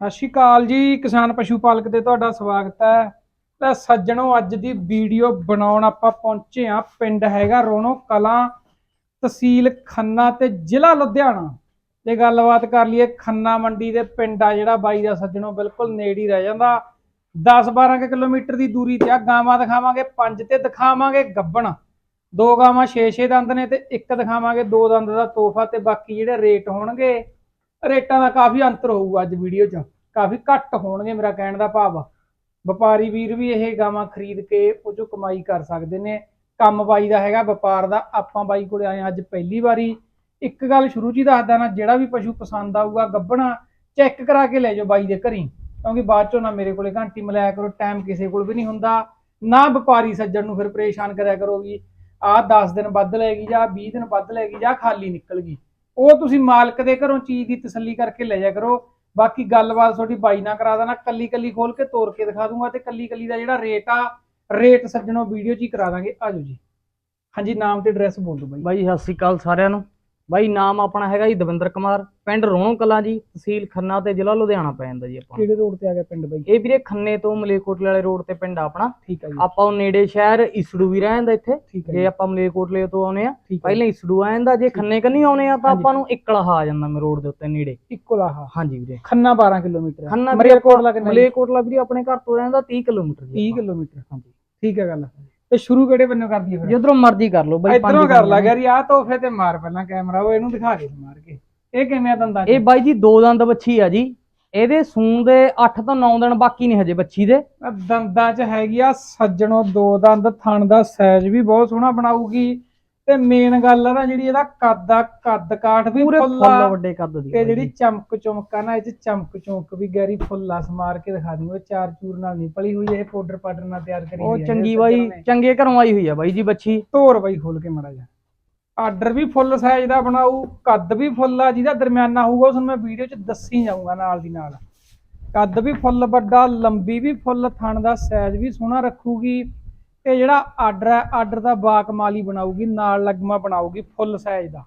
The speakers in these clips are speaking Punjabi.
ਸਤਿ ਸ਼੍ਰੀ ਅਕਾਲ ਜੀ, ਕਿਸਾਨ ਪਸ਼ੂ ਪਾਲਕ ਤੇ ਤੁਹਾਡਾ ਸਵਾਗਤ ਹੈ। ਤਾਂ ਸੱਜਣੋ, ਅੱਜ ਦੀ ਵੀਡੀਓ ਬਣਾਉਣ ਆਪਾਂ ਪਹੁੰਚੇ ਆ ਪਿੰਡ ਹੈਗਾ ਰੋਣੋ ਕਲਾਂ, ਤਹਿਸੀਲ ਖੰਨਾ ਤੇ ਜ਼ਿਲ੍ਹਾ ਲੁਧਿਆਣਾ। ਤੇ ਗੱਲਬਾਤ ਕਰ ਲਈਏ ਖੰਨਾ ਮੰਡੀ ਦੇ ਪਿੰਡ ਆ ਜਿਹੜਾ ਬਾਈ ਦਾ। ਸੱਜਣੋ, ਬਿਲਕੁਲ ਨੇੜੇ ਹੀ ਰਹਿ ਜਾਂਦਾ। 10-12 ਕਿਲੋਮੀਟਰ ਦੀ ਦੂਰੀ ਤੇ ਆ। ਗਾਵਾਂ ਦਿਖਾਵਾਂਗੇ, ਪੰਜ ਤੇ ਦਿਖਾਵਾਂਗੇ ਗੱਬਣ। ਦੋ ਗਾਵਾਂ 6-6 ਦੰਦ ਨੇ ਤੇ ਇੱਕ ਦਿਖਾਵਾਂਗੇ, ਦੋ ਦੰਦ ਦਾ ਤੋਹਫਾ ਤੇ ਬਾਕੀ ਜਿਹੜੇ ਰੇਟ ਹੋਣਗੇ। ਰੇਟਾਂ ਦਾ ਕਾਫੀ ਅੰਤਰ ਹੋਊਗਾ ਅੱਜ ਵੀਡੀਓ 'ਚ। ਕਾਫੀ ਘੱਟ ਹੋਣਗੇ ਮੇਰਾ ਕਹਿਣ ਦਾ ਭਾਵ। ਵਪਾਰੀ ਵੀਰ ਵੀ ਇਹ ਗਾਵਾਂ ਖਰੀਦ ਕੇ ਉਹ 'ਚੋਂ ਕਮਾਈ ਕਰ ਸਕਦੇ ਨੇ, ਕੰਮ ਬਾਈ ਦਾ ਹੈਗਾ, ਵਪਾਰ ਦਾ। ਆਪਾਂ ਬਾਈ ਕੋਲੇ ਆਏ ਅੱਜ ਪਹਿਲੀ ਵਾਰੀ। ਇੱਕ ਗੱਲ ਸ਼ੁਰੂ 'ਚ ਹੀ ਦੱਸਦਾ ਨਾ, ਜਿਹੜਾ ਵੀ ਪਸ਼ੂ ਪਸੰਦ ਆਊਗਾ ਗੱਬਣਾ ਚੈੱਕ ਕਰਾ ਕੇ ਲੈ ਜਾਓ ਬਾਈ ਦੇ ਘਰੀ। ਕਿਉਂਕਿ ਬਾਅਦ 'ਚੋਂ ਨਾ ਮੇਰੇ ਕੋਲੇ ਘੰਟੀ ਮਿਲਾਇਆ ਕਰੋ ਟਾਈਮ ਕਿਸੇ ਕੋਲ ਵੀ ਨਹੀਂ ਹੁੰਦਾ। ਨਾ ਵਪਾਰੀ ਸੱਜਣ ਨੂੰ ਫਿਰ ਪਰੇਸ਼ਾਨ ਕਰਿਆ ਕਰੋਗੀ ਆਹ 10 ਦਿਨ ਵੱਧ ਲੈਗੀ ਜਾਂ 20 ਦਿਨ ਵੱਧ ਲੈਗੀ ਜਾਂ ਖਾਲੀ ਨਿਕਲ ਗਈ। ਉਹ ਤੁਸੀਂ ਮਾਲਕ ਦੇ ਘਰੋਂ ਚੀਜ਼ ਦੀ ਤਸੱਲੀ ਕਰਕੇ ਲੈ ਜਾ ਕਰੋ। ਬਾਕੀ ਗੱਲਬਾਤ ਤੁਹਾਡੀ ਬਾਈ ਨਾਲ ਕਰਾ ਦੇਣਾ ਕੱਲੀ ਕੱਲੀ ਖੋਲ ਕੇ ਤੋੜ ਕੇ ਦਿਖਾ ਦੂੰਗਾ ਤੇ ਕੱਲੀ ਕੱਲੀ ਦਾ ਜਿਹੜਾ ਰੇਟ ਆ, ਰੇਟ ਸੱਜਣੋ ਵੀਡੀਓ 'ਚ ਹੀ ਕਰਾ ਦਾਂਗੇ। ਆਜੋ ਜੀ। ਹਾਂਜੀ, ਨਾਮ ਤੇ ਐਡਰੈਸ ਬੋਲ ਦਿਓ ਬਾਈ। ਬਾਈ, ਸਤਿ ਸ੍ਰੀ ਅਕਾਲ ਸਾਰਿਆਂ ਨੂੰ। ਬਾਈ ਨਾਮ ਆਪਣਾ ਹੈਗਾ ਜੀ ਦਵਿੰਦਰ ਕੁਮਾਰ ਪਿੰਡ ਰੋਣੋ ਕਲਾਂ ਜੀ ਤਹਿਸੀਲ ਖੰਨਾ ਤੇ ਜ਼ਿਲ੍ਹਾ ਲੁਧਿਆਣਾ ਪੈ ਜਾਂਦਾ ਜੀ ਆਪਾਂ ਨੂੰ। ਕਿਹੜੇ ਰੋਡ ਤੇ ਆ ਗਿਆ ਪਿੰਡ ਬਾਈ? ਇਹ ਵੀਰੇ ਖੰਨੇ ਤੋਂ ਮਲੇਕੋਟਲੇ ਵਾਲੇ ਰੋਡ ਤੇ ਪਿੰਡ ਆ ਆਪਣਾ। ਠੀਕ ਹੈ ਜੀ। ਆਪਾਂ ਉਹ ਨੇੜੇ ਸ਼ਹਿਰ ਇਸੜੂ ਵੀ ਰਹਿ ਜਾਂਦਾ ਇੱਥੇ। ਠੀਕ ਹੈ ਜੇ ਜੀ, ਆਪਾਂ ਮਲੇਕੋਟਲੇ ਤੋਂ ਆਉਨੇ ਆ ਠੀਕ ਹੈ ਪਹਿਲਾਂ ਇਸੜੂ ਆ ਜਾਂਦਾ ਜੇ ਖੰਨੇ ਕੰਨੀ ਆਉਨੇ ਆ ਤਾਂ ਹਾਂਜੀ। ਆਪਾਂ ਨੂੰ ਇਕਲਹਾ ਆ ਜਾਂਦਾ ਮੈਂ ਰੋਡ ਦੇ ਉੱਤੇ ਨੇੜੇ। ਇੱਕੋ ਲਾਹਾ ਹਾਂਜੀ ਵੀਰੇ। ਖੰਨਾ 12 ਕਿਲੋਮੀਟਰ ਖੰਨਾ ਮਰੇਕੋਟਲਾ ਕਿੰਨਾ ਜੀ? ਮਲੇਕੋਟਲਾ ਵੀਰੇ ਆਪਣੇ ਘਰ ਤੋਂ ਰਹਿੰਦਾ 30 ਕਿਲੋਮੀਟਰ ਜੀ 30 ਆਪਾਂ। ਕਿਲੋਮੀਟਰ। ਹਾਂਜੀ। ਠੀਕ ਹੈ ਗੱਲ। ਤੇ ਸ਼ੁਰੂ ਕਿਹੜੇ ਬੰਨੋਂ ਕਰ ਦਈਏ ਫਿਰ? ਜਿੱਧਰੋਂ ਮਰਜ਼ੀ ਕਰ ਲਓ ਬਾਈ ਇਧਰੋਂ ਕਰ ਲਾ ਯਾਰ ਆਹ ਤੋਹਫੇ ਤੇ ਮਾਰ ਪਹਿਲਾਂ ਕੈਮਰਾ ਉਹ ਇਹਨੂੰ ਦਿਖਾ ਦੇ ਮਾਰ ਕੇ। ਇਹ ਕਿਵੇਂ ਆ ਦੰਦਾਂ? ਇਹ ਬਾਈ ਜੀ ਦੋ ਦੰਦ ਬੱਚੀ ਆ ਜੀ। ਇਹਦੇ ਸੂਣ ਦੇ 8 ਤੋਂ 9 ਦਿਨ ਬਾਕੀ ਨੇ ਹਜੇ ਬੱਚੀ ਦੇ। ਦੰਦਾਂ 'ਚ ਹੈਗੀ ਆ ਸੱਜਣੋ ਦੋ ਦੰਦ ਥਣ ਦਾ ਸਾਈਜ਼ ਵੀ ਬਹੁਤ ਸੋਹਣਾ ਬਣਾਊਗੀ। ਤੇ ਮੇਨ ਗੱਲ ਆ ਨਾ ਜਿਹੜੀ ਇਹਦਾ ਕੱਦ ਆ ਕੱਦ ਕਾਠ ਵੀ ਪੂਰੇ ਫੁੱਲ ਫੁੱਲ ਆ ਵੱਡੇ ਕੱਦ ਦੀ ਤੇ ਜਿਹੜੀ। ਚਮਕ ਚਮਕ ਆ ਨਾ ਇਹ 'ਚ ਚਮਕ ਚਮਕ ਵੀ ਗੈਰੀ ਫੁੱਲਾ ਸਮਾਰ ਕੇ ਦਿਖਾ ਦੂੰਗਾ ਚਾਰ ਚੂਰ ਨਾਲ ਨਹੀਂ ਪਲੀ ਹੋਈ ਇਹ ਪਾਊਡਰ ਪਾਊਡਰ ਨਾਲ ਤਿਆਰ ਕਰੀ ਉਹ ਹੋਈ ਆ ਚੰਗੀ ਬਾਈ। ਚੰਗੇ ਘਰੋਂ ਆਈ ਹੋਈ ਆ ਬਾਈ ਜੀ ਬੱਚੀ। ਧੋਰ ਬਾਈ ਖੋਲ ਕੇ ਮੜਾ ਜਾ ਆਰਡਰ ਵੀ ਫੁੱਲ ਸਾਈਜ਼ ਦਾ ਬਣਾਊ ਕੱਦ ਵੀ ਫੁੱਲ ਆ ਜਿਹਦਾ ਦਰਮਿਆਨਾ ਹੋਊਗਾ ਉਸ ਨੂੰ ਮੈਂ ਵੀਡੀਓ 'ਚ ਦੱਸੀ ਜਾਊਂਗਾ ਨਾਲ ਦੀ ਨਾਲ। ਕੱਦ ਵੀ ਫੁੱਲ ਵੱਡਾ ਲੰਬੀ ਵੀ ਫੁੱਲ ਥਣ ਦਾ ਸਾਈਜ਼ ਵੀ ਸੋਹਣਾ ਰੱਖੂਗੀ। ਤੇ ਜਿਹੜਾ ਆਰਡਰ ਹੈ, ਆਰਡਰ ਦਾ ਬਾਕਮਾਲੀ ਬਣਾਊਗੀ, ਨਾਲ ਲਗਮਾ ਬਣਾਊਗੀ, ਫੁੱਲ ਸਾਈਜ਼ ਦਾ।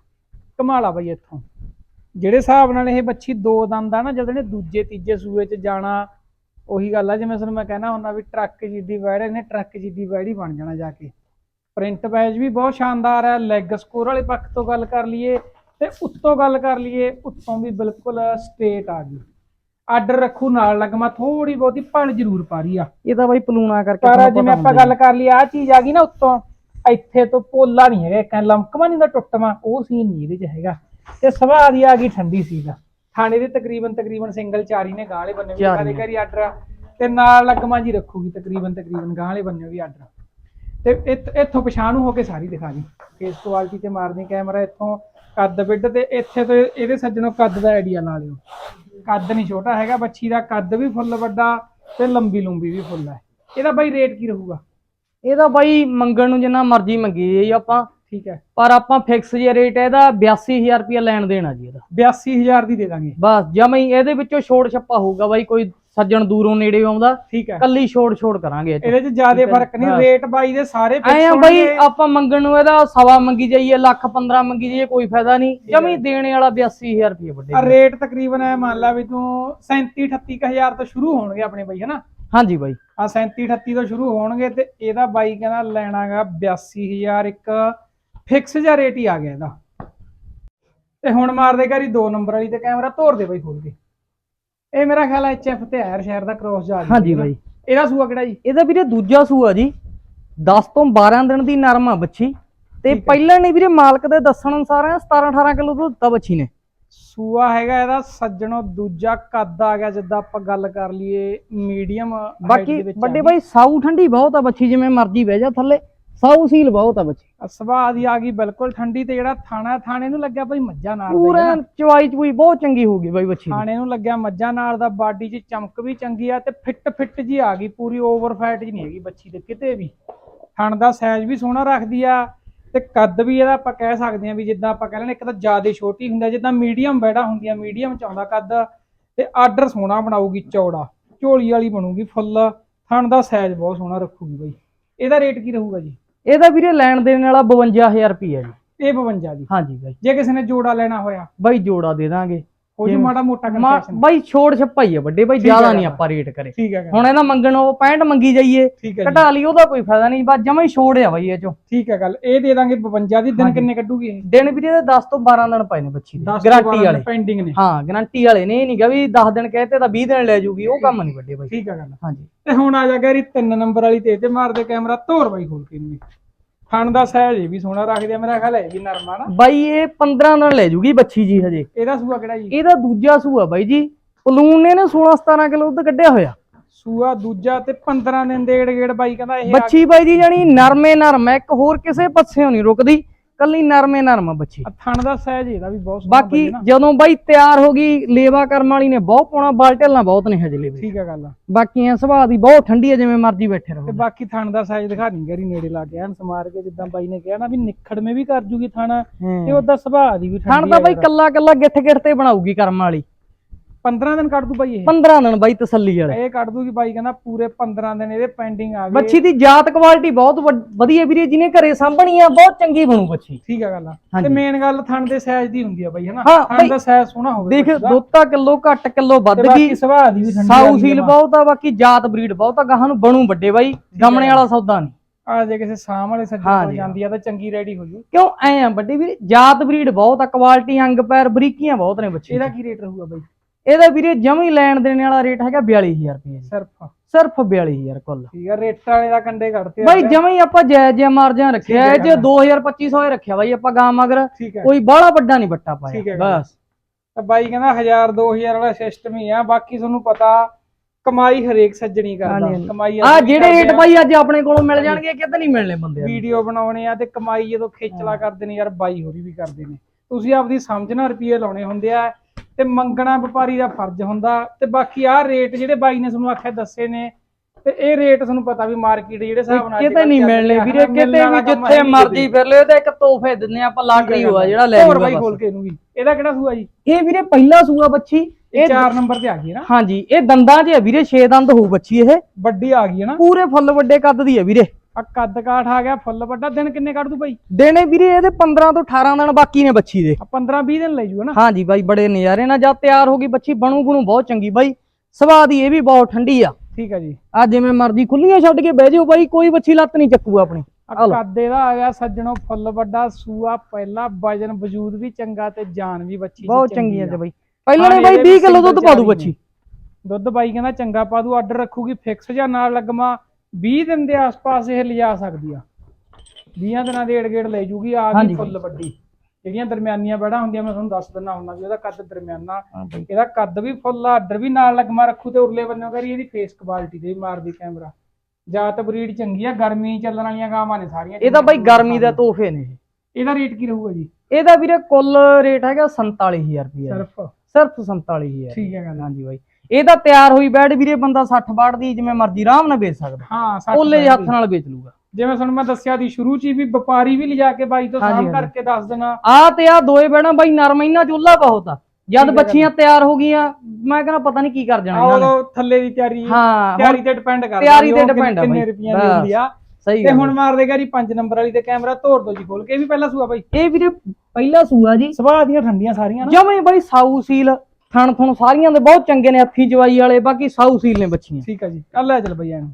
ਕਮਾਲਾ ਬਾਈ ਇੱਥੋਂ। ਜਿਹੜੇ ਹਿਸਾਬ ਨਾਲ ਇਹ ਬੱਚੀ ਦੋ ਦੰਦ ਆ ਨਾ, ਜਦੋਂ ਇਹਨੇ ਦੂਜੇ, ਤੀਜੇ ਸੂਏ 'ਚ ਜਾਣਾ, ਉਹੀ ਗੱਲ ਆ, ਜਿਵੇਂ ਤੁਹਾਨੂੰ ਮੈਂ ਕਹਿਣਾ ਹੁੰਦਾ ਵੀ ਟਰੱਕ ਜਿੱਡੀ ਵੈੜ ਇਹਨੇ ਟਰੱਕ ਜਿੱਡੀ ਵੈੜ ਹੀ ਬਣ ਜਾਣਾ ਜਾ ਕੇ। ਪ੍ਰਿੰਟ ਪੈਜ ਵੀ ਬਹੁਤ ਸ਼ਾਨਦਾਰ ਹੈ ਲੈਗ ਸਕੋਰ ਵਾਲੇ ਪੱਖ ਤੋਂ ਗੱਲ ਕਰ ਲਈਏ ਤੇ ਉੱਤੋਂ ਗੱਲ ਕਰ ਲਈਏ, ਉੱਤੋਂ ਵੀ ਬਿਲਕੁਲ ਸਟੇਟ ਆ ਗਈ। ਆਰਡਰ ਰੱਖੂ ਨਾਲ ਲਗਮਾ ਥੋੜੀ ਬਹੁਤੀ ਭਣ ਜ਼ਰੂਰ ਪਾ ਰਹੀ ਆ। ਇਹ ਤਾਂ ਬਾਈ ਪਲੂਣਾ ਕਰਕੇ ਪਰ ਤੁਹਾਨੂੰ ਜਿਵੇਂ ਪਤਾ ਆਪਾਂ ਹੁੰਦਾ ਗੱਲ ਕਰ ਲਈ ਆ ਚੀਜ਼ ਆ ਗਈ ਨਾ ਉੱਤੋਂ ਇੱਥੇ ਤੋਂ ਪੋਲਾ ਨਹੀਂ ਹੈਗਾ ਇੱਕ ਲਮਕਵਾ ਨਹੀਂ ਦਾ ਟੁੱਟਵਾ ਉਹ ਸੀਨ ਨਹੀਂ ਇਹਦੇ 'ਚ ਹੈਗਾ। ਤੇ ਸੁਭਾਅ ਦੀ ਆ ਗਈ ਠੰਡੀ ਸੀਗਾ ਥਾਣੇ ਦੇ ਤਕਰੀਬਨ ਤਕਰੀਬਨ ਸਿੰਗਲ ਚਾਰੀ ਨੇ ਗਾਲੇ ਬੰਨੇ ਵੀ ਚਾਰ ਨੇ। ਕਰੀ ਆਰਡਰ ਆ। ਤੇ ਨਾਲ ਲਗਮਾ ਜੀ ਰੱਖੂਗੀ ਤਕਰੀਬਨ ਤਕਰੀਬਨ ਗਾਲੇ ਬੰਨੇ ਵੀ ਆਰਡਰ ਤੇ ਇੱਥ- ਇੱਥੋਂ ਪਛਾਣ ਹੋ ਕੇ ਸਾਰੀ ਦਿਖਾ ਦੀ। ਫੇਸ ਕੁਆਲਿਟੀ ਤੇ ਮਾਰਦੀ ਕੈਮਰਾ ਇੱਥੋਂ। ਕੱਦ ਬਿੱਡ ਤੇ ਇੱਥੇ ਤੋਂ ਇਹਦੇ ਸੱਜਣੋਂ ਕੱਦ ਦਾ ਆਈਡੀਆ ਲਾ ਲਿਓ। ਕੱਦ ਨਹੀਂ ਛੋਟਾ ਹੈਗਾ ਬੱਚੀ ਦਾ ਕੱਦ ਵੀ ਫੁੱਲ ਵੱਡਾ ਤੇ ਲੰਬੀ ਲੰਬੀ ਵੀ ਫੁੱਲ ਹੈ। ਇਹਦਾ ਬਾਈ ਰੇਟ ਕੀ ਰਹੂਗਾ? ਇਹਦਾ ਬਾਈ ਮੰਗਣ ਨੂੰ ਜਿੰਨਾ ਮਰਜ਼ੀ ਮੰਗੀ ਜੀ ਆਪਾਂ। ਠੀਕ ਹੈ। ਪਰ ਆਪਾਂ ਫਿਕਸ ਜੇ ਰੇਟ ਇਹਦਾ 82000 ਰੁਪਇਆ ਲੈਣ ਦੇਣਾ ਜੀ ਇਹਦਾ। 82000 ਦੀ ਦੇ ਦਾਂਗੇ। ਬਸ ਜਮਈ ਇਹਦੇ ਵਿੱਚੋਂ ਛੋੜ ਛੱਪਾ ਹੋਊਗਾ ਬਾਈ ਕੋਈ ਸੱਜਣ ਦੂਰੋਂ ਨੇੜੇ ਆਉਂਦਾ ਠੀਕ ਹੈ। ਕੱਲੀ ਛੋੜ ਛੋੜ ਕਰਾਂਗੇ ਇਹ 'ਚ। ਇਹਦੇ ਚ ਜ਼ਿਆਦਾ ਫ਼ਰਕ ਨਹੀਂ। ਰੇਟ ਬਾਈ ਦੇ ਸਾਰੇ ਐ ਆ ਬਾਈ। ਆਪਾਂ ਮੰਗਣ ਨੂੰ ਇਹਦਾ ਸਵਾ ਮੰਗੀ ਜਾਈਏ ਲੱਖ 15 ਮੰਗੀ ਜਾਈਏ ਕੋਈ ਫਾਇਦਾ ਨਹੀਂ। ਜਮੀ ਦੇਣੇ ਵਾਲਾ 82000 ਰੁਪਏ ਆ ਵੱਡੇ ਰੇਟ ਤਕਰੀਬਨ ਐ ਮੰਨ ਲਾ ਵੀ ਤੂੰ 37 38000 ਤੋਂ ਸ਼ੁਰੂ ਹੋਣਗੇ ਆਪਣੇ ਬਾਈ ਹਨਾ? ਹਾਂਜੀ ਬਾਈ। ਆ 37 38 ਤੋਂ ਸ਼ੁਰੂ ਹੋਣਗੇ ਤੇ ਇਹਦਾ ਬਾਈ ਕਹਿੰਦਾ ਲੈਣਾਗਾ 82000 ਇੱਕ ਫਿਕਸ ਜਿਹਾ ਰੇਟ ਹੀ ਆ ਗਿਆ ਇਹਦਾ। ਤੇ ਹੁਣ ਮਾਰਦੇ ਘਰੀ ਦੋ ਨੰਬਰ ਵਾਲੀ ਤੇ ਕੈਮਰਾ ਤੋੜ ਦੇ ਬਾਈ ਖੋਲ ਕੇ। ਇਹ ਮੇਰਾ ਖਿਆਲ ਹੈ ਐਚਐਫ ਤੇ ਆਇਰ ਸ਼ਹਿਰ ਦਾ ਕ੍ਰੋਸ ਜਾ ਰਹੀ ਹਾਂਜੀ ਹੈ। ਬਾਈ। ਇਹਦਾ ਸੂਆ ਕਿਹੜਾ ਜੀ? ਇਹਦਾ ਵੀਰੇ ਦੂਜਾ ਸੂਆ ਜੀ। 10 ਤੋਂ 12 ਦਿਨ ਦੀ ਨਰਮ ਆ ਬੱਚੀ। ਤੇ ਹੈ। ਪਹਿਲਾਂ ਨੇ ਵੀਰੇ ਮਾਲਕ ਦੇ ਦੱਸਣ ਅਨੁਸਾਰ 17 18 ਕਿਲੋ ਦੁੱਧ ਦਿੱਤਾ ਬੱਚੀ ਨੇ। ਸੂਆ ਹੈਗਾ ਇਹਦਾ ਸੱਜਣੋ ਦੂਜਾ ਕੱਦ ਆ ਗਿਆ ਜਿੱਦਾਂ ਆਪਾਂ ਗੱਲ ਕਰ ਲਈਏ ਮੀਡੀਅਮ ਬਾਕੀ ਵੱਡੇ ਬਾਈ ਸਾਊ ਠੰਡੀ ਬਹੁਤ ਆ ਬੱਚੀ ਜਿਵੇਂ ਮਰਜ਼ੀ ਬਹਿ ਜਾ ਥੱਲੇ। ਸਾਊ ਸੀਲ ਬਹੁਤ ਆ ਬੱਚੀ। ਸੁਭਾਅ ਦੀ ਆ ਗਈ ਬਿਲਕੁਲ ਠੰਡੀ ਤੇ ਜਿਹੜਾ ਥਾਣਾ ਥਾਣੇ ਨੂੰ ਲੱਗਿਆ ਭਾਈ ਮੱਝਾਂ ਨਾਲ ਦਾ ਹੀ ਪੂਰਾ ਹੈ। ਚਵਾਈ ਚੁਈ ਬਹੁਤ ਚੰਗੀ ਹੋਊਗੀ ਬਾਈ ਬੱਚੀ ਦੀ। ਥਾਣੇ ਨੂੰ ਲੱਗਿਆ ਮੱਝਾਂ ਨਾਲ ਦਾ ਬਾਡੀ 'ਚ ਚਮਕ ਵੀ ਚੰਗੀ ਆ ਤੇ ਫਿੱਟ ਫਿੱਟ ਜੀ ਆ ਗਈ ਪੂਰੀ ਓਵਰ ਫੈਟ ਜੀ ਨਹੀਂ ਹੈਗੀ ਬੱਚੀ ਦੇ ਕਿਤੇ ਵੀ। ਥਣ ਦਾ ਸਾਈਜ਼ ਵੀ ਸੋਹਣਾ ਰੱਖਦੀ ਆ ਤੇ ਕੱਦ ਵੀ ਇਹਦਾ ਆਪਾਂ ਕਹਿ ਸਕਦੇ ਆ ਵੀ ਜਿੱਦਾਂ ਆਪਾਂ ਕਹਿੰਦੇ ਨੇ ਇੱਕ ਤਾਂ ਜ਼ਿਆਦਾ ਛੋਟੀ ਹੁੰਦਾ ਜਿੱਦਾਂ ਮੀਡੀਅਮ ਬੈੜਾ ਹੁੰਦੀਆਂ ਮੀਡੀਅਮ ਚ ਆਉਂਦਾ ਕੱਦ ਤੇ ਆਰਡਰ ਸੋਹਣਾ ਬਣਾਊਗੀ ਚੌੜਾ ਝੋਲੀ ਵਾਲੀ ਬਣੂਗੀ ਫੁੱਲ ਥਣ ਦਾ ਸਾਈਜ਼ ਬਹੁਤ ਸੋਹਣਾ ਰੱਖੂਗੀ ਬਾਈ। ਇਹਦਾ ਰੇਟ ਕੀ ਰਹੂਗਾ ਜੀ? ਇਹਦਾ ਵੀਰੇ ਲੈਣ ਦੇਣ ਵਾਲਾ 52000 ਰੁਪਏ ਜੀ। ਇਹ 52 ਦੀ ਹਾਂਜੀ ਬਾਈ। ਜੇ ਕਿਸੇ ਨੇ ਜੋੜਾ ਲੈਣਾ ਹੋਇਆ। ਬਾਈ ਜੋੜਾ ਦੇ ਦਾਂਗੇ। ਉਹ ਜੀ ਮਾੜਾ ਮੋਟਾ ਕੰਸੈਸ਼ਨ ਬਾਈ ਛੋੜ ਛੱਪਾਈ ਆ ਵੱਡੇ ਬਾਈ ਹੈ ਜ਼ਿਆਦਾ ਨਹੀਂ। ਆਪਾਂ ਰੇਟ ਕਰੇ। ਹੈ ਹੁਣ ਇਹਦਾ ਮੰਗਣ ਉਹ 65 ਮੰਗੀ ਜਾਈਏ ਹੈ ਘਟਾ ਲਈ ਉਹਦਾ ਕੋਈ ਫਾਇਦਾ ਨਹੀਂ ਬਸ ਜਮਾ ਹੀ ਛੋੜ ਆ ਬਾਈ ਇਹ ਚੋਂ। ਠੀਕ ਹੈ ਗੱਲ ਇਹ ਦੇ ਦਾਂਗੇ 52 ਦੀ ਦਿਨ। ਕਿੰਨੇ ਕੱਢੂਗੀ ਇਹ? ਦਿਨ ਵੀਰੇ ਦੇ 10 ਤੋਂ 12 ਦਿਨ ਪਏ ਨੇ ਬੱਚੀ ਦੇ ਗਾਰੰਟੀ ਵਾਲੇ। ਪੈਂਡਿੰਗ ਨੇ। ਹਾਂ ਗਾਰੰਟੀ ਵਾਲੇ ਨੇ ਇਹ ਨਹੀਂਗਾ ਵੀ 10 ਦਿਨ ਕਹਤੇ ਤਾਂ 20 ਦਿਨ ਲੈ ਜੂਗੀ ਉਹ ਕੰਮ ਨਹੀਂ ਵੱਡੇ ਬਾਈ। ਠੀਕ ਹੈ ਗੱਲ ਹਾਂਜੀ। ਤੇ ਹੁਣ ਆ ਜਾ ਗੈਰੀ ਤਿੰਨ ਨੰਬਰ ਵਾਲੀ ਤੇ ਤੇ ਮਾਰਦੇ ਕੈਮਰਾ ਧੋਰ ਬਾਈ ਖੋਲ ਕੇ ਇਹਨੂੰ ਥਣ ਦਾ ਸਾਈਜ਼ ਇਹ ਵੀ ਸੋਹਣਾ ਰੱਖਦੇ ਆ ਮੇਰਾ ਖਿਆਲ ਹੈ ਵੀ ਨਰਮਾ ਨਾ। ਬਾਈ ਇਹ 15 ਦਿਨ ਲੈ ਜੂਗੀ ਬੱਚੀ ਜੀ ਹਜੇ। ਇਹਦਾ ਸੂਆ ਕਿਹੜਾ ਜੀ? ਇਹਦਾ ਦੂਜਾ ਸੂਆ ਬਾਈ ਜੀ। ਪਲੂਨ ਨੇ ਨਾ 16 17 ਕਿਲੋ ਦੁੱਧ ਕੱਢਿਆ ਹੋਇਆ। ਸੂਆ ਦੂਜਾ ਤੇ 15 ਦਿਨ ਦੇ ਗੇੜ ਬਾਈ ਕਹਿੰਦਾ ਇਹ ਬੱਚੀ ਬਾਈ ਜੀ ਜਾਨੀ ਨਰਮੇ ਨਰਮ ਹੈ ਇੱਕ ਹੋਰ ਕਿਸੇ ਪਾਸਿਓਂ ਨਹੀਂ ਰੁਕਦੀ। ਕੱਲੀ ਨਰਮੇ ਨਰਮ ਆ ਬੱਚੀ। ਆ ਥਣ ਦਾ ਸਾਈਜ਼ ਇਹਦਾ ਵੀ ਬਹੁਤ ਸੋਹਣਾ ਬਾਕੀ ਨਾ। ਜਦੋਂ ਬਾਈ ਤਿਆਰ ਹੋ ਗਈ ਲੇਵਾ ਕਰਮ ਵਾਲੀ ਨੇ ਬਹੁਤ ਪਾਉਣਾ ਬਾਲਟੇਲਾਂ ਬਹੁਤ ਨੇ ਹਜੇ ਲੇਵੇ। ਠੀਕ ਹੈ ਗੱਲ ਆ। ਬਾਕੀ ਐ ਸੁਭਾਅ ਦੀ ਬਹੁਤ ਠੰਡੀ ਹੈ ਜਿਵੇਂ ਮਰਜ਼ੀ ਬੈਠੇ ਰਹੋ। ਤੇ ਬਾਕੀ ਥਣ ਦਾ ਸਾਈਜ਼ ਦਿਖਾ ਨਹੀਂ ਗੈਰੀ ਨੇੜੇ ਲਾ ਕੇ। ਐਨ ਸਮਾਰ ਕੇ ਜਿੱਦਾਂ ਬਾਈ ਨੇ ਕਿਹਾ ਨਾ ਵੀ ਨਿਖੜਵੇਂ ਵੀ ਕਰ ਜੂਗੀ ਥਣ ਤੇ ਉਹਦਾ ਸੁਭਾਅ ਦੀ ਵੀ ਥਣ ਠੰਡੀ ਤਾਂ ਬਾਈ ਕੱਲਾ ਕੱਲਾ ਗਿੱਠ ਗਿੱਠ ਤੇ ਬਣਾਉਗੀ ਕਰਮ ਵਾਲੀ। 15 ਦਿਨ ਕੱਢ ਦੂ ਬਾਈ ਇਹ। 15 ਦਿਨ ਬਾਈ ਤਸੱਲੀ ਵਾਲੇ ਇਹ ਕੱਢ ਦੂਗੀ ਬਾਈ ਕਹਿੰਦਾ ਪੂਰੇ 15 ਦਿਨ ਇਹਦੇ ਪੈਂਡਿੰਗ ਆ ਗਏ। ਬੱਚੀ ਦੀ ਜਾਤ ਕੁਆਲਿਟੀ ਬਹੁਤ ਵਧੀਆ ਵੀਰੇ ਜਿਹਨੇ ਘਰੇ ਸਾਂਭਣੀ ਆ ਬਹੁਤ ਚੰਗੀ ਬਣੂ ਬੱਚੀ ਠੀਕ ਆ ਗੱਲ। ਤੇ ਮੇਨ ਗੱਲ ਥਣ ਦੇ ਸਾਈਜ਼ ਦੀ ਹੁੰਦੀ ਆ ਬਾਈ ਹਨਾ? ਥਣ ਦਾ ਸਾਈਜ਼ ਸੋਹਣਾ ਹੋਵੇ ਦੇਖ। ਦੋਤਾ ਕਿਲੋ ਘੱਟ ਕਿਲੋ ਵੱਧ ਗਈ ਸੁਭਾਅ ਦੀ ਵੀ ਠੰਡੀ ਸਾਊ ਸੀਲ। ਬਹੁਤ ਆ ਬਾਕੀ ਜਾਤ ਬਰੀਡ ਬਹੁਤ ਆ ਗਾਹਾਂ ਨੂੰ ਬਣੂ ਵੱਡੇ ਬਾਈ ਗਮਣੇ ਵਾਲਾ ਸੌਦਾ ਨਹੀਂ। ਆ ਜੇ ਕਿਸੇ ਸਾਮ ਵਾਲੇ ਸੱਜਣ ਹਾਂ ਜਾਂਦੀ ਆ ਤਾਂ ਚੰਗੀ ਰੈਡੀ ਹੋ ਜੂ। ਕਿਉਂ ਐ ਆ ਵੱਡੇ ਵੀਰੇ ਜਾਤ ਬਰੀਡ ਬਹੁਤ ਆ ਕੁਆਲਿਟੀ ਅੰਗ ਪੈਰ ਬਰੀਕੀਆਂ ਬਹੁਤ ਨੇ ਬੱਚੇ ਇਹਦਾ ਕੀ ਰੇਟ ਰਹੂਗਾ ਬਾਈ? ਇਹਦਾ ਵੀਰੇ ਜਮੀ ਲੈਣ ਦੇਣ ਵਾਲਾ ਰੇਟ ਹੈਗਾ 42000 ਰੁਪਏ ਜੀ। ਸਿਰਫ? ਸਿਰਫ 42000 ਕੁੱਲ। ਠੀਕ ਆ ਰੇਟ ਵਾਲੇ ਦਾ ਕੰਡੇ ਕੱਢਤੇ ਆ ਬਾਈ ਜਮੀ ਆਪਾਂ ਜਾਇਜ਼ ਜਿਹਾ ਮਾਰਜਨ ਰੱਖਿਆ। ਹੈ ਚ 2250 ਹੀ। ਰੱਖਿਆ ਬਾਈ ਆਪਾਂ ਗਾਂ ਮਗਰ। ਕੋਈ ਬਾਹਲਾ ਵੱਡਾ ਨਹੀਂ ਬੱਟਾ ਪਾਇਆ। ਬਸ। ਤਾਂ ਬਾਈ ਕਹਿੰਦਾ 1000 2000 ਵਾਲਾ ਸਿਸਟਮ ਹੀ ਆ। ਬਾਕੀ ਤੁਹਾਨੂੰ ਪਤਾ ਕਮਾਈ ਹਰੇਕ ਸੱਜਣੀ ਕਰਦਾ। ਕਮਾਈ ਆ ਜਿਹੜੇ ਰੇਟ ਬਾਈ ਅੱਜ ਆਪਣੇ ਕੋਲੋਂ ਮਿਲ ਜਾਣਗੇ ਕਿਤੇ ਨਹੀਂ ਮਿਲਣੇ ਬੰਦੇ ਵੀਡੀਓ ਬਣਾਉਣੇ ਆ ਤੇ ਕਮਾਈ ਜਦੋਂ ਖੇਚਲਾ ਕਰਦੇ ਨੇ ਯਾਰ ਬਾਈ ਹੋਰੀ ਵੀ ਕਰਦੇ ਨੇ। ਤੁਸੀਂ ਆਪਦੀ ਸਮਝ ਨਾਲ ਰੁਪਏ ਲਾਉਣੇ ਹੁੰਦੇ ਆ। ਤੇ ਮੰਗਣਾ ਵਪਾਰੀ ਦਾ ਫਰਜ਼ ਹੁੰਦਾ ਤੇ ਬਾਕੀ ਆਹ ਰੇਟ ਜਿਹੜੇ ਬਾਈ ਨੇ ਤੁਹਾਨੂੰ ਆਖਿਆ ਦੱਸੇ ਨੇ ਤੇ ਇਹ ਰੇਟ ਤੁਹਾਨੂੰ ਪਤਾ ਵੀ ਮਾਰਕੀਟ ਜਿਹੜੇ ਹਿਸਾਬ ਨਾਲ ਕਿਤੇ ਨਹੀਂ ਮਿਲਣੇ ਵੀਰੇ ਕਿਤੇ ਵੀ ਜਿੱਥੇ ਮਰਜ਼ੀ ਫਿਰ ਲਿਓ ਤੇ ਇੱਕ ਤੋਹਫੇ ਦਿੰਨੇ ਆਪਾਂ ਲਾਟਰੀ ਹੋਆ ਜਿਹੜਾ ਲੈ ਹੋਰ ਬਾਈ। ਖੋਲ ਕੇ ਇਹਨੂੰ ਵੀ। ਇਹਦਾ ਕਿਹੜਾ ਸੂਆ ਜੀ? ਇਹ ਵੀਰੇ ਪਹਿਲਾ ਸੂਆ ਬੱਚੀ ਇਹ ਇਹ 4 ਨੰਬਰ ਤੇ ਆ ਗਈ ਹੈ ਨਾ। ਹਾਂਜੀ ਇਹ ਦੰਦਾਂ 'ਚ ਹੈ ਵੀਰੇ 6 ਦੰਦ ਹੋਊ ਬੱਚੀ ਇਹ। ਵੱਡੀ ਆ ਗਈ ਹੈ ਨਾ। ਪੂਰੇ ਫੁੱਲ ਵੱਡੇ ਕੱਦ ਦੀ ਹੈ ਵੀਰੇ। ਆ ਕੱਦ ਕਾਠ ਆ ਗਿਆ ਫੁੱਲ ਵੱਡਾ ਦਿਨ ਕਿੰਨੇ ਕੱਢ ਦੂ ਬਾਈ? ਦੇਣੇ ਵੀਰੇ ਇਹਦੇ 15 ਤੋਂ 18 ਦਿਨ ਬਾਕੀ ਨੇ ਬੱਚੀ ਦੇ। ਆ 15 20 ਦਿਨ ਲੈ ਜੂ ਨਾ ਹਾਂਜੀ ਬਾਈ ਬੜੇ ਨਜ਼ਾਰੇ ਨਾਲ ਜਦ ਤਿਆਰ ਹੋ ਗਈ ਬੱਚੀ ਬਣੂ ਬਣੂ ਬਹੁਤ ਚੰਗੀ ਬਾਈ। ਸੁਭਾਅ ਦੀ ਇਹ ਵੀ ਬਹੁਤ ਠੰਡੀ ਆ। ਠੀਕ ਹੈ ਜੀ। ਆ ਜਿਵੇਂ ਮਰਜ਼ੀ ਖੁੱਲੀਆਂ ਛੱਡ ਕੇ ਬਹਿ ਜਾਓ ਬਾਈ ਕੋਈ ਬੱਚੀ ਲੱਤ ਨਹੀਂ ਚੱਕੂ ਆਪਣੀ। ਆ ਕੱਦ ਇਹਦਾ ਆ ਗਿਆ ਸੱਜਣੋ ਫੁੱਲ ਵੱਡਾ ਸੂਆ ਪਹਿਲਾ ਵਜਨ ਵਜੂਦ ਵੀ ਚੰਗਾ ਤੇ ਜਾਨ ਵੀ ਬੱਚੀ ਬਹੁਤ ਚੰਗੀ ਆ। ਤੇ ਬਾਈ। ਪਹਿਲਾਂ ਨੇ ਬਾਈ ਇਹਦੇ 20 ਵੀ ਕਿਲੋ ਦੁੱਧ ਪਾ ਦੂ ਬੱਚੀ। ਦੁੱਧ ਬਾਈ ਕਹਿੰਦਾ ਚੰਗਾ ਪਾ ਦੂ ਆਰਡਰ ਰੱਖੂਗੀ ਫਿਕਸ ਜਾਂ ਨਾਲ ਲੱਗਮਾ। 20 ਦਿਨ ਦੇ ਆਸ-ਪਾਸ ਇਹ ਲਿਜਾ ਸਕਦੀ ਆ। 20 ਦਿਨਾਂ ਦੇ ਏੜ-ਗੇੜ ਲੈ ਜੂਗੀ ਆ ਗਈ ਹਾਂਜੀ। ਫੁੱਲ ਵੱਡੀ। ਜਿਹੜੀਆਂ ਦਰਮਿਆਨੀਆਂ ਬੜਾ ਹੁੰਦੀਆਂ ਮੈਂ ਤੁਹਾਨੂੰ ਦੱਸ ਦਿੰਦਾ ਹੁੰਦਾ ਵੀ ਉਹਦਾ ਕੱਦ ਦਰਮਿਆਨਾ। ਹਾਂ ਬਾਈ। ਇਹਦਾ ਕੱਦ ਵੀ ਫੁੱਲ ਆ ਆਰਡਰ ਵੀ ਨਾਲ ਲੱਗਮਾ ਰੱਖੂ ਤੇ ਉਰਲੇ ਬੰਨੋਂ ਕਰੀ ਇਹਦੀ ਫੇਸ ਕੁਆਲਿਟੀ ਤੇ ਵੀ ਮਾਰਦੀ ਕੈਮਰਾ ਜਾਤ ਬਰੀਡ ਚੰਗੀ ਆ ਗਰਮੀ ਚੱਲਣ ਵਾਲੀਆਂ ਗਾਵਾਂ ਨੇ ਸਾਰੀਆਂ ਇਹ ਤਾਂ ਬਾਈ ਗਰਮੀ ਦਾ ਤੋਹਫੇ ਨੇ ਇਹ। ਇਹਦਾ ਰੇਟ ਕੀ ਰਹੂਗਾ ਜੀ? ਇਹਦਾ ਵੀਰੇ ਕੁੱਲ ਰੇਟ ਹੈਗਾ 47000 ਰੁਪਏ ਸਿਰਫ। ਸਿਰਫ 47000 ਠੀਕ ਹੈ ਗੱਲ। ਹਾਂਜੀ ਬਾਈ। ਇਹਦਾ ਤਿਆਰ ਹੋਈ ਬੈਡ ਵੀਰੇ ਬੰਦਾ 60 ਬਾੜ ਦੀ ਜਿਵੇਂ ਮਰਜ਼ੀ ਆਰਾਮ ਨਾਲ ਵੇਚ ਸਕਦਾ। ਹਾਂ ਓਲੇ ਹੱਥ। ਨਾਲ ਵੇਚ ਲੂਗਾ ਜਿਵੇਂ ਤੁਹਾਨੂੰ ਮੈਂ ਦੱਸਿਆ ਦੀ ਸ਼ੁਰੂ ਚ ਹੀ ਵੀ ਵਪਾਰੀ ਵੀ ਲਿਜਾ ਕੇ ਬਾਈ ਤੋਂ ਸਾਮ। ਕਰਕੇ ਦੱਸ ਦੇਣਾ। ਆ ਤੇ ਆ ਦੋਏ ਬੈਣਾ ਬਾਈ ਨਰਮ ਇਹਨਾਂ ਚੁੱਲਾ ਬਹੁਤ ਆ। ਜਦ ਬੱਚੀਆਂ ਤਿਆਰ ਹੋ ਗਈਆਂ ਮੈਂ ਕਹਿੰਦਾ ਪਤਾ ਨਹੀਂ ਕੀ ਕਰ ਜਾਣਾ ਇਹਨਾਂ ਨੇ। ਆਹ ਥੱਲੇ ਦੀ ਤਿਆਰੀ। ਹਾਂ ਤਿਆਰੀ ਤੇ ਡਿਪੈਂਡ ਕਰਦਾ ਤਿਆਰੀ ਤੇ ਉਹ ਕਿੰਨੇ- depend ਆ ਕਿੰਨੇ। ਰੁਪਈਆਂ ਦੀ ਹੁੰਦੀ ਆ। ਸਹੀ ਤੇ ਹੁਣ ਮਾਰ ਦੇਗਾ ਜੀ 5 ਨੰਬਰ ਵਾਲੀ ਤੇ ਕੈਮਰਾ ਤੋੜ ਦੋ ਜੀ ਖੋਲ ਕੇ। ਇਹ ਵੀ ਪਹਿਲਾ ਸੂਆ ਬਾਈ। ਇਹ ਵੀਰੇ ਪਹਿਲਾ ਸੂਆ ਜੀ। ਸੁਭਾਅ ਦੀਆਂ ਠੰਡੀਆਂ ਸਾਰੀਆਂ ਨਾ। ਜਮੇ ਬਾਈ ਸਾਊ ਸੀਲ। ਥਣ ਥਣ ਸਾਰੀਆਂ ਦੇ ਬਹੁਤ ਚੰਗੇ ਨੇ ਹੱਥੀ ਜਵਾਈ ਵਾਲੇ ਬਾਕੀ ਸਾਊ ਸੀਲ ਨੇ ਬੱਚੀਆਂ। ਠੀਕ ਆ ਜੀ। ਕੱਲ ਲੈ ਚੱਲ ਬਈ ਇਹਨੂੰ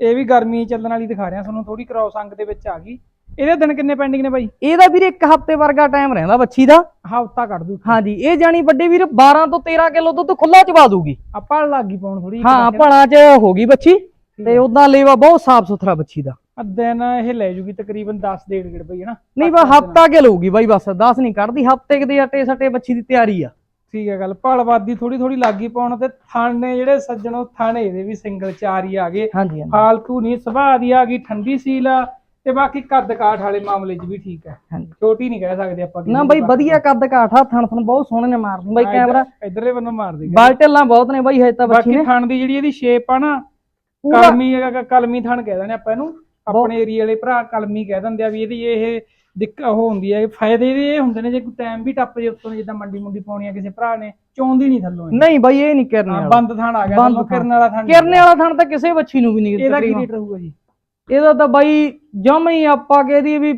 ਇਹ ਵੀ ਗਰਮੀ ਚੱਲਣ ਵਾਲੀ ਦਿਖਾ ਰਿਹਾ ਤੁਹਾਨੂੰ ਥੋੜੀ ਕ੍ਰੋਸ ਅੰਗ ਦੇ ਵਿੱਚ ਆ ਗਈ। ਇਹਦੇ ਦਿਨ ਕਿੰਨੇ ਪੈਂਡਿੰਗ ਨੇ ਬਾਈ? ਇਹਦਾ ਵੀਰੇ ਇੱਕ ਹਫ਼ਤੇ ਵਰਗਾ ਟਾਈਮ ਰਹਿੰਦਾ ਬੱਚੀ ਦਾ। ਹਫਤਾ ਕੱਢ ਦੂ ਹਾਂਜੀ ਇਹ ਜਾਣੀ ਵੱਡੇ ਵੀਰ 12 ਤੋਂ 13 ਕਿਲੋ ਦੁੱਧ ਖੁੱਲਾ ਚਵਾ ਦੂਗੀ। ਆਪਾਂ ਲੱਗੀ ਪਾਉਣ ਥੋੜੀ ਹਾਂ ਭਲਾ ਚ ਹੋ ਗਈ ਬੱਚੀ ਤੇ ਉਦਾਂ ਲੇਵਾ ਬਹੁਤ ਸਾਫ਼ ਸੁਥਰਾ ਬੱਚੀ ਦਾ। ਦਿਨ ਇਹ ਲੈ ਜੂਗੀ ਤਕਰੀਬਨ 10 ਡੇਢ ਗੇੜ ਬਈ ਹਨਾ? ਨਹੀਂ ਬਾ ਹਫਤਾ ਕੇ ਲਊਗੀ ਬਾਈ ਬਸ 10 ਨਹੀਂ ਕੱਢਦੀ ਹਫ਼ਤੇ ਦੇ ਅਟੇ ਸਟੇ ਬੱਚੀ ਦੀ ਤਿਆਰੀ ਆ। ਠੀਕ ਹੈ ਗੱਲ ਭਲਵਾਦੀ ਥੋੜੀ ਥੋੜੀ ਲੱਗੀ ਪਾਉਣ ਤੇ ਥਾਣੇ ਜਿਹੜੇ ਸੱਜਣੋ ਥਾਣੇ ਇਹਦੇ ਵੀ ਸਿੰਗਲ ਚਾਰ ਹੀ ਆ ਗਏ। ਹਾਂਜੀ ਹਾਂਜੀ। ਫਾਲਤੂ ਨਹੀਂ ਸੁਭਾਅ ਦੀ ਆ ਗਈ ਠੰਡੀ ਸੀਲ ਆ ਤੇ ਬਾਕੀ ਕੱਦ ਕਾਠ ਵਾਲੇ ਮਾਮਲੇ 'ਚ ਵੀ ਠੀਕ ਹੈ। ਹਾਂਜੀ। ਛੋਟੀ ਨਹੀਂ ਕਹਿ ਸਕਦੇ ਆਪਾਂ ਨਾ ਬਾਈ। ਵਧੀਆ ਕੱਦ ਕਾਠਾ ਥਣ ਥਣ ਬਹੁਤ ਸੋਹਣੇ ਨੇ ਮਾਰਦੀ ਬਾਈ ਕੈਮਰਾ ਇੱਧਰ- ਇੱਧਰਲੇ ਬੰਨੋਂ ਮਾਰ ਦੇ ਬਾਲਟੇਲਾਂ ਬਹੁਤ ਨੇ ਬਾਈ ਹਜੇ ਤਾਂ ਬੱਚੀ ਬਾਕੀ ਨੇ। ਥਣ ਦੀ ਜਿਹੜੀ ਇਹਦੀ ਸ਼ੇਪ ਆ ਨਾ ਪੂਰਾ ਕਲਮੀ ਹੈਗਾ ਕਲਮੀ ਥਣ ਕਹਿ ਦਿੰਦੇ ਆਪਾਂ ਇਹਨੂੰ। ਆਪਣੇ ਏਰੀਆ ਵਾਲੇ ਭਰਾ ਕਲਮੀ ਕਹਿ ਦਿੰਦੇ ਆ ਵੀ ਇਹਦੀ ਇਹ ਦਿੱਕ ਉਹ ਹੁੰਦੀ ਹੈ ਫਾਇਦੇ ਇਹਦੇ ਇਹ ਹੁੰਦੇ ਨੇ ਜੇ ਕੋਈ ਟਾਈਮ ਵੀ ਟੱਪ ਜੇ ਉੱਤੋਂ ਜਿੱਦਾਂ ਮੰਡੀ ਮੁੰਡੀ ਪਾਉਣੀ ਆ ਕਿਸੇ ਭਰਾ ਨੇ ਚੌਂਦੀ ਨਹੀਂ ਥੱਲੋਂ ਇਹ। ਨਹੀਂ ਬਾਈ ਇਹ ਨਹੀਂ ਕਰਨੇ ਹਾਂ, ਵਾਲਾ ਬੰਦ ਥਣ ਆ ਗਿਆ ਬੰਦ ਥੱਲੋਂ ਥਣ। ਕਿਰਨ ਵਾਲਾ ਥਣ ਕਿਰਨੇ ਵਾਲਾ ਥਣ ਤਾਂ ਕਿਸੇ ਬੱਚੀ ਨੂੰ ਵੀ ਨਹੀਂ ਇਹਦਾ ਕੀ ਤਕਰੀਬਨ। ਰੇਟ ਰਹੂਗਾ ਜੀ ਇਹਦਾ ਤਾਂ ਬਾਈ ਜਮ ਹੀ ਆਪਾਂ ਕਹਿ ਦਈਏ ਵੀ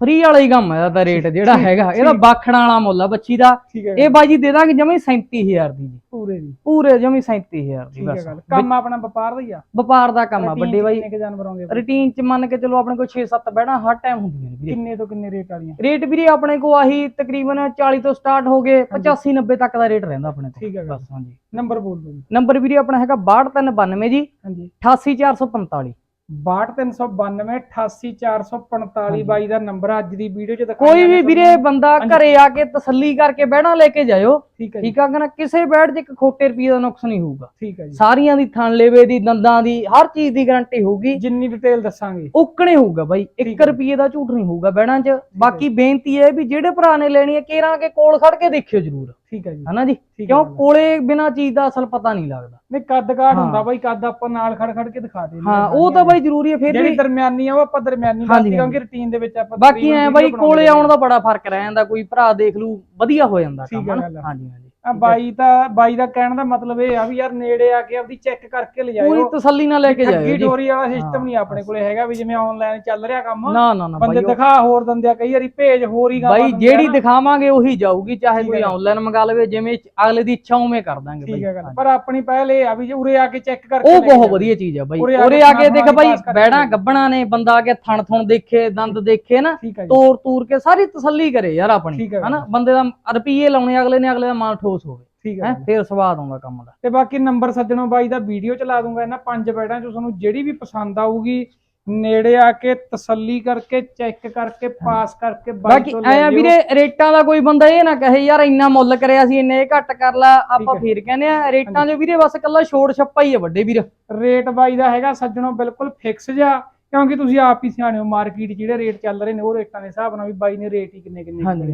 ਫ੍ਰੀ ਵਾਲਾ ਹੀ ਕੰਮ ਹੈ ਇਹਦਾ ਰੇਟ ਜਿਹੜਾ ਹੈਗਾ ਇਹਦਾ। ਬਾਖਣਾ ਵਾਲਾ ਮੁੱਲ ਆ ਬੱਚੀ ਦਾ। ਇਹ ਬਾਈ ਜੀ ਦੇ ਦਾਂਗੇ ਜਮੀ 37000 ਦੀ ਜੀ। ਪੂਰੇ ਦੀ। ਪੂਰੇ ਜਮੀ 37000 ਦੀ ਠੀਕ ਹੈ ਬਸ। ਕੰਮ ਆਪਣਾ ਵਪਾਰ ਦਾ ਹੀ ਆ। ਵਪਾਰ ਦਾ ਕੰਮ ਆ ਵੱਡੇ ਬਾਈ। ਕਿੰਨੇ ਜਾਨਵਰ? ਰੂਟੀਨ ਚ ਮੰਨ ਕੇ ਚਲੋ ਆਪਣੇ ਕੋਲ 6-7 ਬਹਿਣਾ ਹਰ ਟਾਈਮ ਹੁੰਦੀਆਂ ਨੇ ਵੀਰੇ। ਕਿੰਨੇ ਤੋਂ ਕਿੰਨੇ ਰੇਟ ਵਾਲੀਆਂ? ਰੇਟ ਵੀਰੇ ਆਪਣੇ ਕੋ ਆਹੀ ਤਕਰੀਬਨ 40 ਤੋਂ ਸਟਾਰਟ ਹੋ ਗਏ 85 90 ਤੱਕ ਦਾ ਰੇਟ ਰਹਿੰਦਾ ਆਪਣੇ ਕੋਲ। ਠੀਕ ਹੈ ਬਸ ਹਾਂਜੀ। ਨੰਬਰ ਬੋਲ ਦਿਓ ਨੰਬਰ ਵੀਰੇ ਆਪਣਾ ਹੈਗਾ 62392 ਜੀ ਹਾਂਜੀ। 88445 62392 88445 ਬਾਈ ਦਾ ਨੰਬਰ ਆ ਅੱਜ ਦੀ ਵੀਡੀਓ ਚ ਦਿਖਾਇਆ ਕੋਈ ਵੀ ਵੀਰੇ। ਬੰਦਾ। ਘਰੇ ਆ ਕੇ ਤਸੱਲੀ ਕਰਕੇ ਬਹਿਣਾ ਲੈ ਕੇ ਜਾਇਓ। ਠੀਕ ਹੈ ਜੀ। ਠੀਕ ਆ ਕਿ ਕਿਸੇ ਬੈਡ 'ਚ ਇੱਕ ਖੋਟੇ ਰੁਪਏ ਦਾ ਨੁਕਸ ਨਹੀਂ ਹੋਊਗਾ। ਠੀਕ ਹੈ ਜੀ। ਸਾਰੀਆਂ ਦੀ ਥਣ ਲੇਵੇ ਦੀ ਦੰਦਾਂ ਦੀ ਹਰ ਚੀਜ਼ ਦੀ ਗਾਰੰਟੀ ਹੋਊਗੀ। ਜਿੰਨੀ ਡਿਟੇਲ ਦੱਸਾਂਗੇ। ਉਕਣੇ ਹੋਊਗਾ ਬਾਈ। 1 ਠੀਕ ਹੈ। ਰੁਪਏ ਦਾ ਝੂਠ ਨਹੀਂ ਹੋਊਗਾ ਬਹਿਣਾ 'ਚ। ਬਾਕੀ ਬੇਨਤੀ ਹੈ ਵੀ ਜਿਹੜੇ ਭਰਾ ਨੇ ਲੈਣੀ ਹੈ ਕੇਰਾਂ ਕੇ ਕੋਲ ਖੜ ਕੇ ਦੇਖਿਓ ਜਰੂਰ। ਠੀਕ ਹੈ ਜੀ। ਹਨਾ ਜੀ? ਕਿਉਂ। ਕੋਲੇ ਬਿਨਾ ਚੀਜ਼ ਦਾ ਅਸਲ ਪਤਾ ਨਹੀਂ ਲੱਗਦਾ। ਨਹੀਂ ਕੱਦ ਕਾਠ। ਹੁੰਦਾ ਬਾਈ ਕੱਦ ਆਪਾਂ ਨਾਲ ਖੜ ਖੜ ਕੇ ਦਿਖਾ ਦੇ ਹਾਂ ਉਹ ਤਾਂ ਬਾਈ ਜ਼ਰੂਰੀ ਹੈ ਫਿਰ ਜਿਹੜੀ ਵੀ ਦਰਮਿਆਨੀ ਆ ਉਹ ਆਪਾਂ ਦਰਮਿਆਨੀ ਕਰਤੀ ਕਿਉਂਕਿ ਰੁਟੀਨ ਦੇ ਵਿੱਚ ਆਪਾਂ ਬਾਕੀ ਐ ਬਾਈ ਕੋਲੇ ਆਉਣ ਦਾ ਬੜਾ ਫ਼ਰਕ ਰਹਿ ਜਾਂਦਾ ਕੋਈ ਭਰਾ ਦੇਖ ਲੂ ਵਧੀਆ ਹੋ ਜਾਂਦਾ ਕੰਮ। ਹਾਂਜੀ ਹਾਂਜੀ। ਆ ਬਾਈ ਤਾਂ ਬਾਈ ਦਾ ਕਹਿਣ ਦਾ ਮਤਲਬ ਇਹ ਆ ਵੀ ਯਾਰ ਨੇੜੇ ਆ ਕੇ ਆਪਦੀ ਚੈੱਕ ਕਰਕੇ ਪੂਰੀ ਲਿਜਾਇਓ ਤਸੱਲੀ ਨਾਲ ਲੈ ਕੇ ਜਾਇਓ ਜੀ ਠੋਰੀ ਵਾਲਾ ਸਿਸਟਮ ਨਹੀਂ ਆਪਣੇ ਕੋਲੇ ਹੈਗਾ ਵੀ ਜਿਵੇਂ ਆਨਲਾਈਨ ਚੱਲ ਰਿਹਾ ਕੰਮ ਨਾ ਨਾ ਨਾ ਬੰਦੇ ਬਾਈ ਦਿਖਾ ਹੋਰ ਦਿੰਦੇ ਆ ਕਈ ਵਾਰੀ ਭੇਜ ਹੋਰ ਹੀ ਗਾਵਾਂ ਬਾਈ ਜਿਹੜੀ। ਦਿਖਾਵਾਂਗੇ ਉਹੀ ਜਾਊਗੀ ਚਾਹੇ ਠੀਕ ਕੋਈ। ਆਨਲਾਈਨ ਮੰਗਾ ਲਵੇ ਜਿਵੇਂ ਅਗਲੇ ਦੀ ਇੱਛਾ ਉਵੇਂ ਕਰ ਦਾਂਗੇ ਠੀਕ ਹੈ ਬਾਈ ਪਰ ਆਪਣੀ ਪਹਿਲ ਇਹ ਆ ਵੀ ਉਰੇ ਆ ਕੇ ਚੈੱਕ ਕਰਕੇ ਉਹ ਬਹੁਤ। ਵਧੀਆ ਚੀਜ਼ ਆ ਬਾਈ ਉਰੇ ਆ ਕੇ ਦੇਖ ਬਾਈ ਜਾਓ। ਗੱਬਣਾ ਨੇ ਬੰਦਾ ਆ ਕੇ ਥਣ ਥਣ ਦੇਖੇ ਦੰਦ ਦੇਖੇ ਨਾ ਠੀਕ ਤੋੜ ਤੂਰ ਕੇ ਸਾਰੀ ਤਸੱਲੀ ਕਰੇ ਯਾਰ ਆਪਣੀ ਠੀਕ। ਹਨਾ ਬੰਦੇ ਦਾ ਰੁਪਈਏ ਲਾਉਣੇ ਅਗਲੇ ਨੇ ਅਗਲੇ ਦਾ ਮਨ ਠੋਸ ਹੋਵੇ। ਠੀਕ ਹੈ। ਫੇਰ ਸਵਾਦ ਆਉਂਦਾ ਕੰਮ ਦਾ। ਤੇ ਬਾਕੀ ਨੰਬਰ ਸੱਜਣੋ ਬਾਈ ਦਾ ਵੀਡੀਓ ਚਲਾ ਦੂੰਗਾ ਇਹਨਾਂ ਪੰਜ ਬੈਡਾਂ ਚੋਂ ਤੁਹਾਨੂੰ ਜਿਹੜੀ ਵੀ ਪਸੰਦ ਆਊਗੀ ਨੇੜੇ ਆ ਕੇ ਤਸੱਲੀ ਕਰਕੇ ਚੈੱਕ ਕਰਕੇ ਪਾਸ ਕਰਕੇ ਬਾਕੀ ਐ। ਵੀਰੇ ਰੇਟਾਂ ਦਾ ਕੋਈ ਬੰਦਾ ਇਹ ਨਾ ਕਹੇ ਯਾਰ ਇੰਨਾ ਮੁੱਲ ਕਰਿਆ ਸੀ ਇੰਨੇ ਘੱਟ ਕਰ ਲਾ। ਆਪਾਂ। ਫੇਰ ਕਹਿੰਦੇ ਆ ਰੇਟਾਂ 'ਚ ਵੀਰੇ ਬਸ ਕੱਲਾ ਛੋੜ ਛੱਪਾ ਹੀ ਆ ਵੱਡੇ ਵੀਰ। ਰੇਟ ਬਾਈ ਦਾ ਹੈਗਾ ਸੱਜਣੋ ਬਿਲਕੁਲ ਫਿਕਸ ਜਾ ਕਿਉਂਕਿ ਤੁਸੀਂ ਆਪ ਹੀ ਸਿਆਣੇ ਹੋ ਮਾਰਕੀਟ ਜਿਹੜੇ ਰੇਟ ਚੱਲ ਰਹੇ ਨੇ ਉਹ ਰੇਟਾਂ ਦੇ ਹਿਸਾਬ ਨਾਲ ਵੀ ਬਾਈ ਨੇ ਰੇਟ ਹੀ ਕਿੰਨੇ ਕਿੰਨੇ ਹਾਂਜੀ,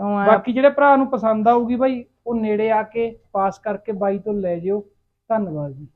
ਕੀਤੇ ਐਂ ਬਾਕੀ ਜਿਹੜੇ ਭਰਾ ਨੂੰ ਪਸੰਦ ਆਊਗੀ ਬਾਈ, ਉਹ ਨੇੜੇ ਆ ਕੇ ਪਾਸ ਕਰਕੇ ਬਾਈ ਤੋਂ ਲੈ ਜਿਓ। ਧੰਨਵਾਦ ਜੀ।